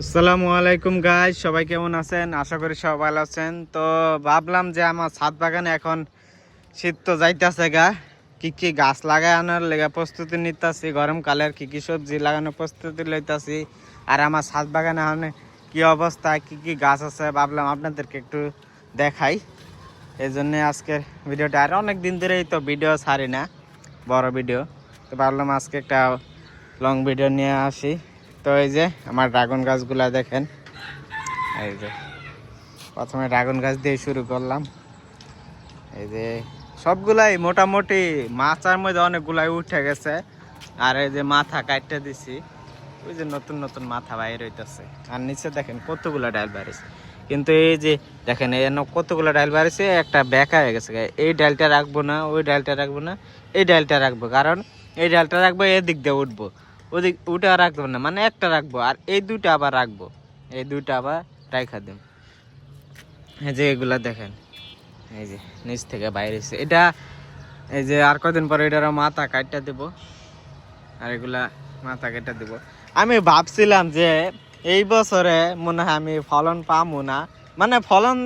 আসসালামু আলাইকুম গাইজ সবাই কেমন আছেন? আশা করি সবাই ভালো আছেন। তো ভাবলাম যে আমার ছাদ বাগানে এখন শীত তো যাইতেছে গা। কি কি গাছ লাগাই আনার লেগে প্রস্তুতি নিতেছি, গরমকালের কি কি সবজি লাগানোর প্রস্তুতি লইতাছি। আর আমার ছাদ বাগানে এখন কি অবস্থা, কি কি গাছ আছে ভাবলাম আপনাদেরকে একটু দেখাই। এই জন্যে আজকের ভিডিওটা, আর অনেক দিন ধরেই তো ভিডিও ছাড়ি না, বড় ভিডিও। তো ভাবলাম আজকে একটা লং ভিডিও নিয়ে আসি। তো এই যে আমার ড্রাগন গাছগুলা দেখেন। এই যে, প্রথমে ড্রাগন গাছ দিয়ে শুরু করলাম। এই যে, সবগুলাই মোটামুটি মাচার মধ্যে অনেকগুলাই উঠে গেছে। আর এই যে মাথা কাটতে দিছি। ওই যে নতুন নতুন মাথা বাইর হইতেছে। আর নিচে দেখেন কতগুলো ডাল বাড়িছে। কিন্তু এই যে দেখেন, এই কতগুলো ডাল বাড়িছে, একটা বেকা হয়ে গেছে। এই ডালটা রাখব না, ওই ডালটা রাখব না, এই ডালটা রাখব। কারণ এই ডালটা রাখব, এদিক দিয়ে উঠবো। ওদিক ওটা রাখব না মানে একটা রাখব, আর এই দুইটা আবার রাখব। এই দুইটা আবার রাইখা দেব এই যে এগুলা দেখেন, এই যে নিচ থেকে বাইরে এসে। এটা, এই যে আর কদিন পরে এটার মাথা কাটটা দেব, আর এগুলা মাথা কেটে দেব। আমি ভাবছিলাম যে এই বছরে মনে হয় আমি ফলন পামু না। মানে ফলন,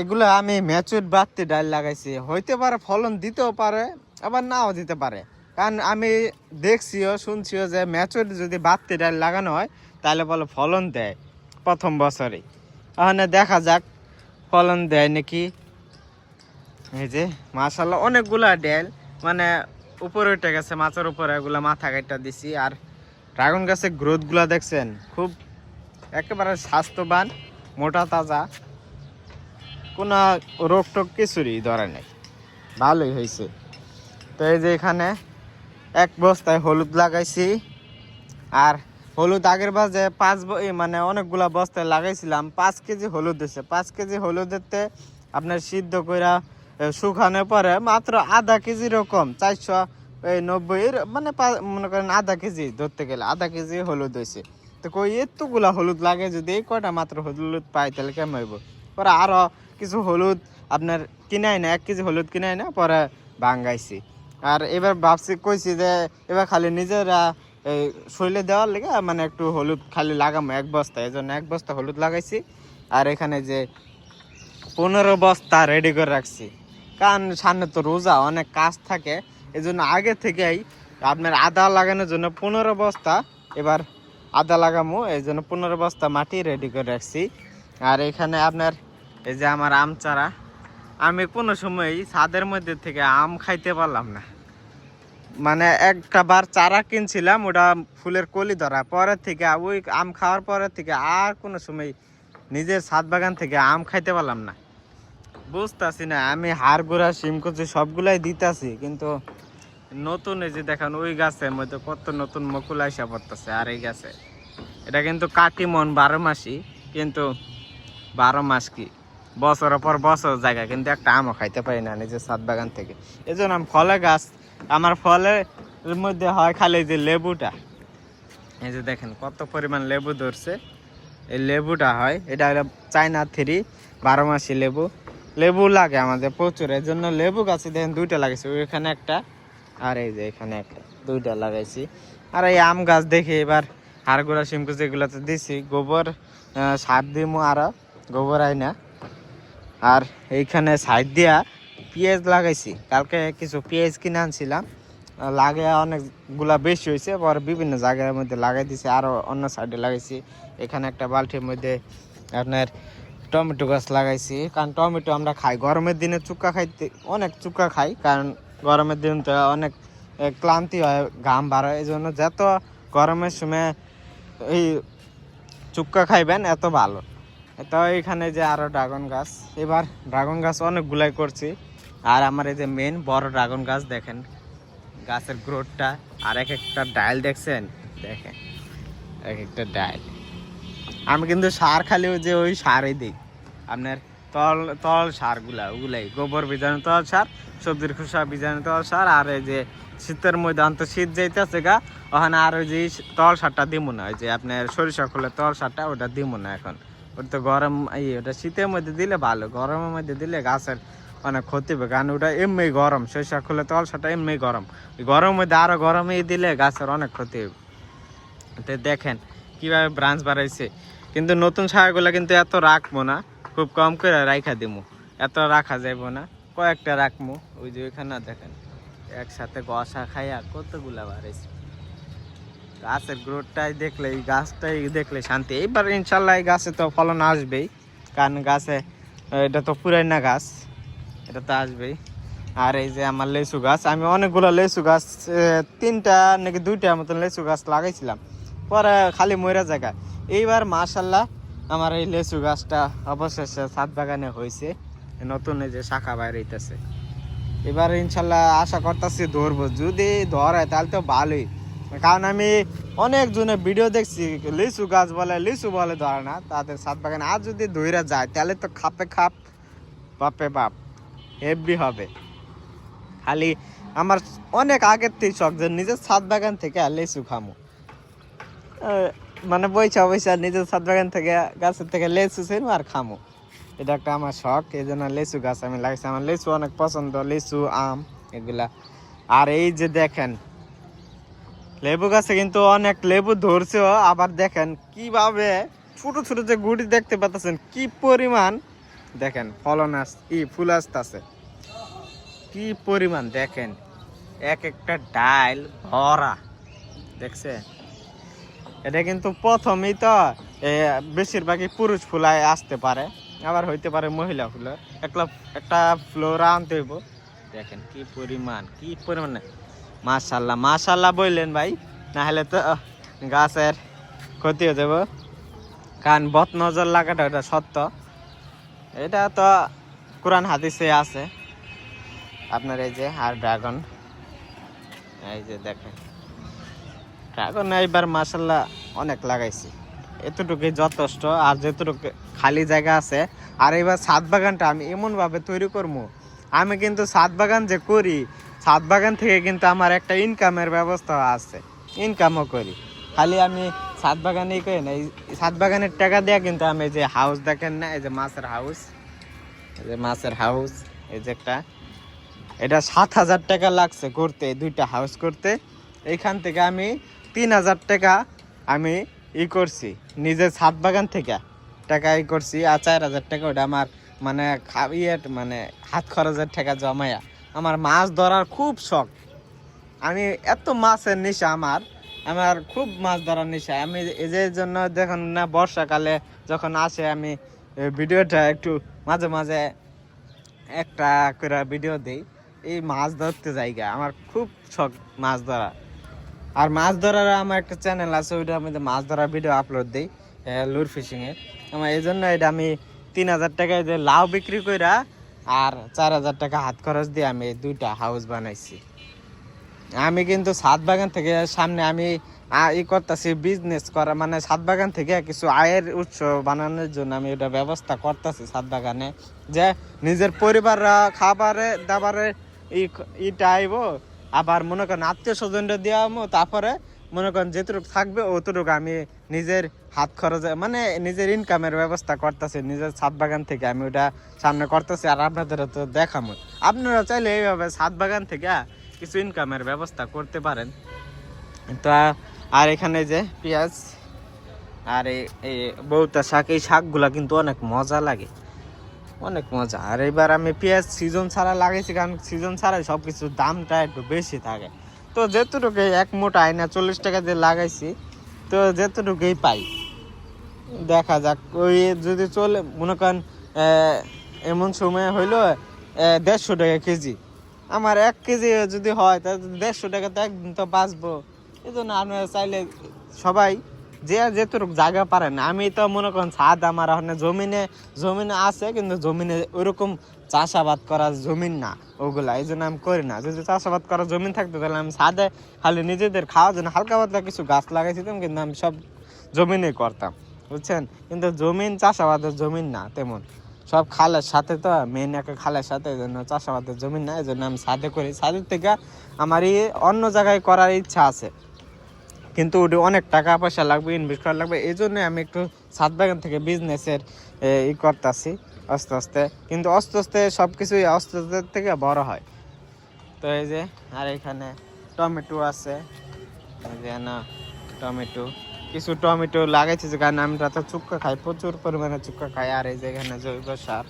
এগুলো আমি ম্যাচুর বাড়তি ডাল লাগাইছি। হইতে পারে ফলন দিতেও পারে, আবার নাও দিতে পারে। কারণ আমি দেখছিও, শুনছিও যে ম্যাচুর যদি বাড়তি ডাল লাগানো হয়, তাহলে বলে ফলন দেয় প্রথম বছরে। ওখানে দেখা যাক ফলন দেয় নাকি। এই যে মাশাল্লাহ অনেকগুলা ডেল মানে উপরে উঠে গেছে, মাছের উপরে এগুলা মাথা কাটা দিছি। আর ড্রাগন গাছের গ্রোথগুলা দেখছেন, খুব একেবারে স্বাস্থ্যবান, মোটা তাজা। কোনো রোগ টোগ কিছুরই ধরে নেই। ভালোই হয়েছে তো এই যে এখানে এক বস্তায় হলুদ লাগাইছি। আর হলুদ আগের যে পাঁচ মানে অনেকগুলা বস্তায় লাগাইছিলাম পাঁচ কেজি হলুদ দিছে। পাঁচ কেজি হলুদেরতে আপনার সিদ্ধ কইরা এ, শুকানোর পরে মাত্র আধা কেজি রকম চারশো এই নব্বই মানে মনে করেন আধা কেজি ধরতে গেলে আধা কেজি হলুদ হয়েছে তো কই এতগুলা হলুদ লাগে যদি এই কয়টা মাত্র হলুদ পাই তাহলে কেমন হইব? পরে আরও কিছু হলুদ আপনার কিনাই না এক কেজি হলুদ কিনাই না পরে ভাঙ্গাইছি। আর এবার ভাবছি, কইছি যে এবার খালি নিজেরা এই শৈলে দেওয়ার লেগে মানে একটু হলুদ খালি লাগামো এক বস্তা এই জন্য এক বস্তা হলুদ লাগাইছি। আর এখানে যে পনেরো বস্তা রেডি করে রাখছি। কারণ সামনে তো রোজা, অনেক কাজ থাকে। এই জন্য আগে থেকেই আপনার আদা লাগানোর জন্য পনেরো বস্তা, এবার আদা লাগামো এই জন্য পনেরো বস্তা মাটি রেডি করে রাখছি। আর এখানে আপনার এই যে আমার আম চারা আমি কোনো সময় ছাদের মধ্যে থেকে আম খাইতে পারলাম না। মানে একটা বার চারা কিনছিলাম, ওটা ফুলের কলি ধরা। পরের থেকে ওই আম খাওয়ার পরের থেকে আর কোনো সময় নিজের ছাদ বাগান থেকে আম খাইতে পারলাম না। বুঝতেছি না, আমি হাড় গুড়া কচি সবগুলাই দিতাছি, কিন্তু নতুন এই যে দেখেন ওই গাছের মধ্যে কত নতুন মকুল আইসা পড়তেছে আর এই গাছে। এটা কিন্তু কাটিমন বারো মাসই, কিন্তু বারো মাস কি? বছরের পর বছর জায়গা, কিন্তু একটা আমও খাইতে পারি না নিজের ছাদ বাগান থেকে। এই জন্য আমি ফলে গাছ আমার ফলের মধ্যে হয় খালি যে লেবুটা। এই যে দেখেন, কত পরিমাণ লেবু ধরছে। এই লেবুটা হয়, এটা হলো চায়না থ্রি, বারো মাসি লেবু। লেবু লাগে আমাদের প্রচুর এই জন্য লেবু গাছে দেখেন দুইটা লাগাইছি, ওইখানে একটা আর এই যে এখানে একটা, দুইটা লাগাইছি। আর এই আম গাছ দেখি এবার হাড়গোড়া শিমকুচ এগুলোতে দিছি, গোবর সার দিমু আরও, গোবর আইনা। আর এইখানে সাইড দিয়া পেঁয়াজ লাগাইছি। কালকে কিছু পেঁয়াজ কিনে আনছিলাম। লাগে অনেকগুলা বেশি হয়েছে পরে বিভিন্ন জায়গার মধ্যে লাগাই দিছি আরও অন্য সাইডে লাগাইছি। এখানে একটা বালতির মধ্যে আপনার টমেটো গাছ লাগাইছি। কারণ টমেটো আমরা খাই, গরমের দিনে চুক্কা খাইতে, অনেক চুক্কা খাই, কারণ গরমের দিন তো অনেক ক্লান্তি হয়, ঘাম বার হয় এই জন্য যত গরমের সময় এই চুক্কা খাইবেন, এত ভালো। তো এখানে যে আরও ড্রাগন গাছ, এবার ড্রাগন গাছ অনেকগুলাই করছি। আর আমার এই যে মেন বড় ড্রাগন গাছ দেখেন, গাছের গ্রোথটা আর এক একটা ডাল দেখছেন? দেখেন, এক একটা ডাল। আমি কিন্তু সার খালি ওই যে ওই সারই দিই। আপনার তল তল সারগুলা, ওগুলাই, গোবর বীজাণু তল সার, সবজির খোসা বীজাণু তল সার, আর এই যে শীতের মধ্যে অন্ত শীত যাইতেছে গা, ওখানে আর ওই যে তল সারটা দিব না, ওই যে আপনার সরিষা খোলে তল সারটা ওটা দিব না এখন। ওটা তো গরম, এই ওটা শীতের মধ্যে দিলে ভালো, গরমের মধ্যে দিলে গাছের অনেক ক্ষতি হবে, কারণ ওটা এমনি গরম। সরিষা খোলে তল সারটা এমনি গরম। ওই গরমের মধ্যে আরও গরমে দিলে গাছের অনেক ক্ষতি হবে। তো দেখেন কীভাবে ব্রাঞ্চ বাড়াইছে কিন্তু নতুন শাখাগুলো কিন্তু এত রাখব না, খুব কম করে রাখা দিমু। এত রাখা যাইব না, কয়েকটা রাখব ওই যে ওইখানে দেখেন, একসাথে গসা খাইয়া কতগুলা বাড়াইছে। গাছের গ্রোথটাই দেখলে, এই গাছটাই দেখলে শান্তি। এইবার ইনশাল্লাহ এই গাছে তো ফলন আসবেই, কারণ গাছে এটা তো পুরাই না গাছ। এটা তো আসবেই। আর এই যে আমার লেচু গাছ, আমি অনেকগুলো লেচু গাছ তিনটা নাকি দুইটা মতন লেচু গাছ লাগাইছিলাম। পরে খালি ময়রা জায়গা এইবার মাশাল্লাহ আমার এই লেচু গাছটা অবশেষে ছাদ বাগানে হয়েছে নতুন এই যে শাখা বাইরে হইতেছে। এবার ইনশাল্লাহ আশা করতেছি ধরবো। যদি ধরে তাহলে তো ভালোই। কারণ আমি অনেক জনের ভিডিও দেখছি, লিচু গাছ বলে, লিচু বলে ধরে না। তাদের ছাদ বাগানে আর যদি ধইরা যায়, তাহলে তো খাপে খাপ, বাপে বাপ। হেভি হবে। খালি আমার অনেক আগের থেকে শখ যে নিজের ছাদ বাগান থেকে লিচু খামো। মানে বইসা বইসা নিজের ছাদ বাগান থেকে, গাছের থেকে লেচু ছিল আর খামো। এটা একটা আমার শখ, এই জন্য লেচু গাছ আমি লাগাইছি। আমার লেচু অনেক পছন্দ, লিচু, আম এগুলা। আর এই যে দেখেন, লেবু গাছে কিন্তু অনেক লেবু ধরছেও আবার দেখেন কীভাবে ছোট ছোট যে গুড়ি দেখতে পাচ্ছেন, কি পরিমাণ। দেখেন ফলন আস, ই ফুল আসতেছে। কি পরিমাণ দেখেন? এক একটা ডাল ভরা। দেখছে এটা কিন্তু প্রথমেই তো বেশিরভাগই পুরুষ ফুলায় আসতে পারে, আবার হইতে পারে মহিলা ফুল একটা একটা ফ্লোরা আনতে হইব। দেখেন কি পরিমাণ কি পরিমাণ। মাশাল্লাহ মাশাল্লাহ বললেন ভাই না হলে তো গাছের ক্ষতি হয়ে যাব। কারণ বদ নজর লাগাটা এটা সত্য। এটা তো কোরআন হাদিসে আছে। আপনার এই যে, আর ড্রাগন এই যে দেখেন। ড্রাগন এইবার মাসাল্লাহ অনেক লাগাইছি। এতটুকুই যথেষ্ট, আর যেতটুকু খালি জায়গা আছে, আর এবার ছাদ বাগানটা আমি এমনভাবে তৈরি করব। আমি কিন্তু ছাদ বাগান যে করি, ছাদ বাগান থেকে কিন্তু আমার একটা ইনকামের ব্যবস্থা আছে। ইনকামও করি। খালি আমি ছাদ বাগানেই করি না, এই ছাদ বাগানের টাকা দেওয়া কিন্তু আমি যে হাউস দেখেন না, এই যে মাছের হাউস এই যে মাছের হাউস এই যে একটা এটা সাত হাজার টাকা লাগছে করতে দুইটা হাউস করতে। এইখান থেকে আমি তিন হাজার টাকা আমি ই করছি, নিজের ছাদ বাগান থেকে টাকা ই করছি। আর চার হাজার টাকা ওটা আমার মানে খা- ইয়ে মানে হাত খরচের টাকা জমায়া। আমার মাছ ধরার খুব শখ। আমি এত মাছের নেশা আমার আমার খুব মাছ ধরার নেশা। আমি যে জন্য দেখুন না, বর্ষাকালে যখন আসে আমি ভিডিওটা একটু মাঝে মাঝে একটা করে ভিডিও দেই। এই মাছ ধরতে জায়গা। আমার খুব শখ মাছ ধরা। আর মাছ ধরার আমার একটা চ্যানেল আছে ওইটা আমি মাছ ধরার ভিডিও আপলোড দিই লুর ফিশিং এর। আমার এই জন্য এটা আমি তিন হাজার টাকায় যে লাউ বিক্রি কইরা আর চার হাজার টাকা হাত খরচ দিয়ে আমি দুইটা হাউস বানাইছি। আমি কিন্তু ছাদ বাগান থেকে সামনে আমি ই করতেছি বিজনেস করা মানে ছাদ বাগান থেকে কিছু আয়ের উৎস বানানোর জন্য আমি এটা ব্যবস্থা করতেছি ছাদ বাগানে। যে নিজের পরিবার খাবারে, দাবারে ইটা আইব আবার মনে করেন আত্মীয় স্বজনরা দেওয়া তারপরে মনে করেন যেটুকু থাকবে অতটুকু আমি নিজের হাত খরচে মানে নিজের ইনকামের ব্যবস্থা করতেছি, নিজের ছাদ বাগান থেকে আমি ওটা সামনে করতেছি আর আপনাদের তো দেখামো। আপনারা চাইলে এইভাবে ছাদ বাগান থেকে কিছু ইনকামের ব্যবস্থা করতে পারেন। তো, আর এখানে যে পেঁয়াজ, আর এই এই বউটা শাক, এই শাকগুলা কিন্তু অনেক মজা লাগে। অনেক মজা। আর এবার আমি পেঁয়াজ সিজন ছাড়া লাগাইছি কারণ সিজন ছাড়াই সব কিছুর দামটা একটু বেশি থাকে। তো যেতটুকু এক মোটা আয়না চল্লিশ টাকা দিয়ে লাগাইছি, তো যেতটুকুই পাই। দেখা যাক, ওই যদি চলে, মনে করেন এমন সময় হইল দেড়শো টাকা কেজি। আমার এক কেজি যদি হয়, তাহলে দেড়শো টাকা তো একদিন তো বাঁচবো। এই জন্য আপনারা চাইলে সবাই যে যেটুকু জায়গা পারেন আমি তো মনে করেন ছাদ আমার ওখানে জমিনে জমিনে আছে, কিন্তু জমিনে ওরকম চাষাবাদ করার জমিন না, ওগুলা এই জন্য আমি করি না। যদি চাষাবাদ করার জমিন থাকতো, তাহলে আমি ছাদে খালি নিজেদের খাওয়ার জন্য হালকা পাতলা কিছু গাছ লাগাইছিলাম কিন্তু আমি সব জমিনে করতাম, বুঝছেন? কিন্তু জমিন চাষাবাদের জমিন না, তেমন। সব খালের সাথে তো মেন একটা খালের সাথে এই জন্য চাষাবাদের জমিন না, এই জন্য আমি ছাদে করি। ছাদের থেকে আমার এই অন্য জায়গায় করার ইচ্ছা আছে। কিন্তু ওটা অনেক টাকা পয়সা লাগবে ইনভেস্ট করা লাগবে। এই জন্য আমি একটু ছাদ বাগান থেকে বিজনেসের ই করতেছি আস্তে আস্তে। কিন্তু আস্তে আস্তে সব কিছুই আস্তে আস্তে থেকে বড় হয়। তো এই যে, আর এখানে টমেটো আছে। যে না, টমেটো। কিছু টমেটো লাগাইছি যেখানে আমি রাতে চুক্কা খাই, প্রচুর পরিমাণে চুক্কা খাই। আর এই যে এখানে জৈব সার,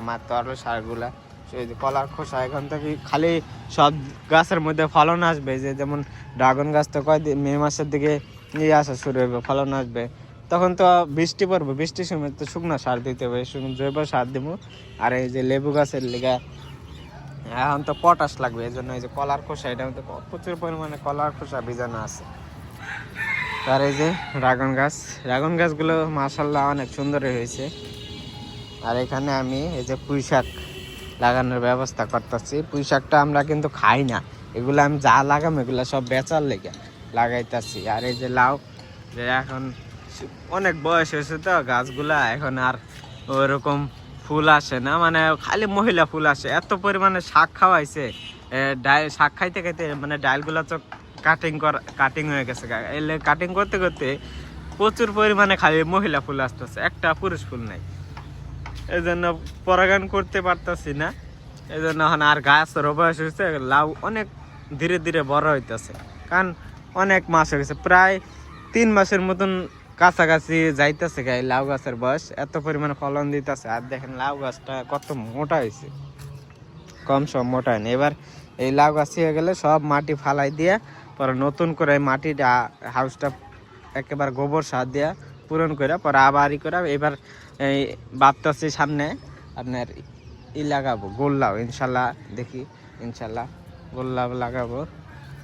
আমার তরল সারগুলা। সেই যে কলার খোসা, এখান থেকে খালি সব গাছের মধ্যে ফলন আসবে, যে যেমন ড্রাগন গাছ তো কয় মে মাসের দিকে ইয়ে আসা শুরু হবে ফলন আসবে। তখন তো বৃষ্টি পড়বে, বৃষ্টির সময় তো শুকনো সার দিতে হবে জৈব সার দেবো আর এই যে লেবু গাছের লিগা, এখন তো পটাশ লাগবে, এই জন্য এই যে কলার খোসা এটা মধ্যে প্রচুর পরিমাণে কলার খোসা বীজাণু আছে। তার এই যে ড্রাগন গাছ, ড্রাগন গাছগুলো মাসাল্লাহ অনেক সুন্দর হয়েছে। আর এখানে আমি এই যে পুঁই শাক লাগানোর ব্যবস্থা করতেছি। পুঁই শাকটা আমরা কিন্তু খাই না। এগুলো আমি যা লাগাম, এগুলো সব বেচার লেগে লাগাইতেছি। আর এই যে লাউ, যে এখন অনেক বয়স হয়েছে তো, গাছগুলা এখন আর ওরকম ফুল আসে না। মানে খালি মহিলা ফুল আসে। এত পরিমাণে শাক খাওয়াইছে। ডাল শাক খাইতে খাইতে মানে ডালগুলা তো কাটিং করা কাটিং হয়ে গেছে এলে কাটিং করতে করতে প্রচুর পরিমাণে খালি মহিলা ফুল আসতেছে। একটা পুরুষ ফুল নাই। এই জন্য পরাগান করতে পারতাছি না। এই জন্য এখন আর গাছের বয়স হয়েছে লাউ অনেক ধীরে ধীরে বড় হইতেছে। কারণ অনেক মাস হয়ে গেছে, প্রায় তিন মাসের মতন কাছাকাছি যাইতেছে গায়ে লাউ গাছের বয়স। এত পরিমাণে ফলন দিতেছে, আর দেখেন লাউ গাছটা কত মোটা হয়েছে কম সম মোটা হয়নি। এবার এই লাউ গাছ হয়ে গেলে সব মাটি ফালাই দিয়ে, পরে নতুন করে মাটিটা হাউসটা একেবারে গোবর সার দিয়া পূরণ করে পরে আবার ই করে এবার এই ভাবতেছি সামনে আপনার ই লাগাবো গোল্লাও ইনশাল্লাহ, দেখি, ইনশাল্লাহ গোল্লাও লাগাবো।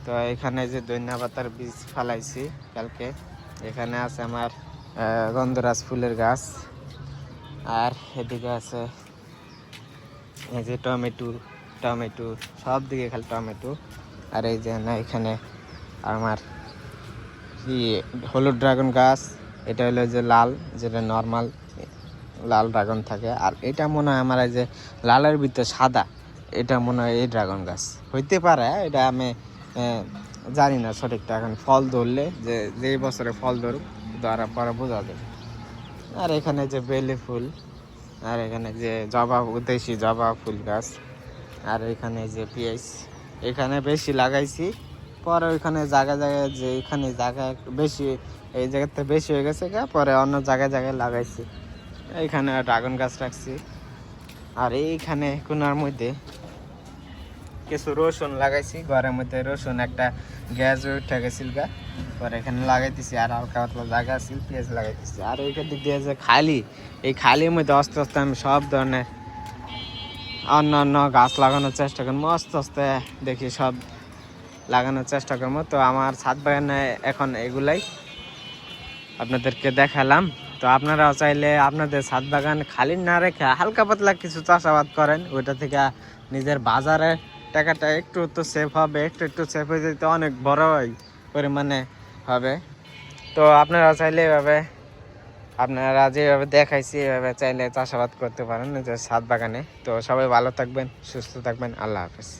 তো এখানে যে ধনিয়া পাতার বীজ ফালাইছি কালকে, এখানে আছে আমার গন্ধরাজ ফুলের গাছ। আর এদিকে আছে এই যে টমেটো টমেটো, সব দিকে খালি টমেটো। আর এই যে না, এখানে আমার হলুদ ড্রাগন গাছ, এটা হলো যে লাল, যেটা নর্মাল লাল ড্রাগন থাকে। আর এটা মনে হয় আমার এই যে লালের ভিতরে সাদা, এটা মনে হয় এই ড্রাগন গাছ। হইতে পারে, এটা আমি জানি না সঠিকটা। এখন ফল ধরলে, যে যে বছরে ফল ধরুক ধরার পরে বোঝা যাবে। আর এখানে যে বেলি ফুল, আর এখানে যে জবা, দেশি জবা ফুল গাছ, আর এখানে যে পিঁয়াজ, এখানে বেশি লাগাইছি। পরে ওইখানে জায়গায় জায়গায় যে এখানে জায়গা বেশি, এই জায়গাতে বেশি হয়ে গেছে পরে অন্য জায়গায় জায়গায় লাগাইছি। এইখানে ড্রাগন গাছ রাখছি। আর এইখানে কোনার মধ্যে কিছু রসুন লাগাইছি। ঘরের মধ্যে রসুন একটা গ্যাস উঠে গেছিল গা। পরে এখানে লাগাইতেছি আর হালকা পাতলা জায়গা আছিল পেঁয়াজ লাগাইতেছি। আর ওইখান দিক দিয়ে যে খালি, এই খালির মধ্যে আস্তে আস্তে আমি সব ধরনের অন্য অন্য গাছ লাগানোর চেষ্টা করব। আস্তে আস্তে দেখি সব লাগানোর চেষ্টা করব। তো আমার ছাদ বাগানে এখন এগুলাই আপনাদেরকে দেখালাম। তো আপনারাও চাইলে আপনাদের ছাদ বাগান খালি না রেখে হালকা পাতলা কিছু চাষাবাদ করেন। ওইটা থেকে নিজের বাজারে টাকাটা একটু তো সেফ হবে, একটু একটু সেফ হয়ে যেতে অনেক বড় পরিমাণে হবে। তো আপনারা চাইলে এভাবে, আপনারা যেভাবে দেখাইছি, এভাবে চাইলে চাষাবাদ করতে পারেন নিজের ছাদ বাগানে। তো সবাই ভালো থাকবেন, সুস্থ থাকবেন, আল্লাহ হাফেজ।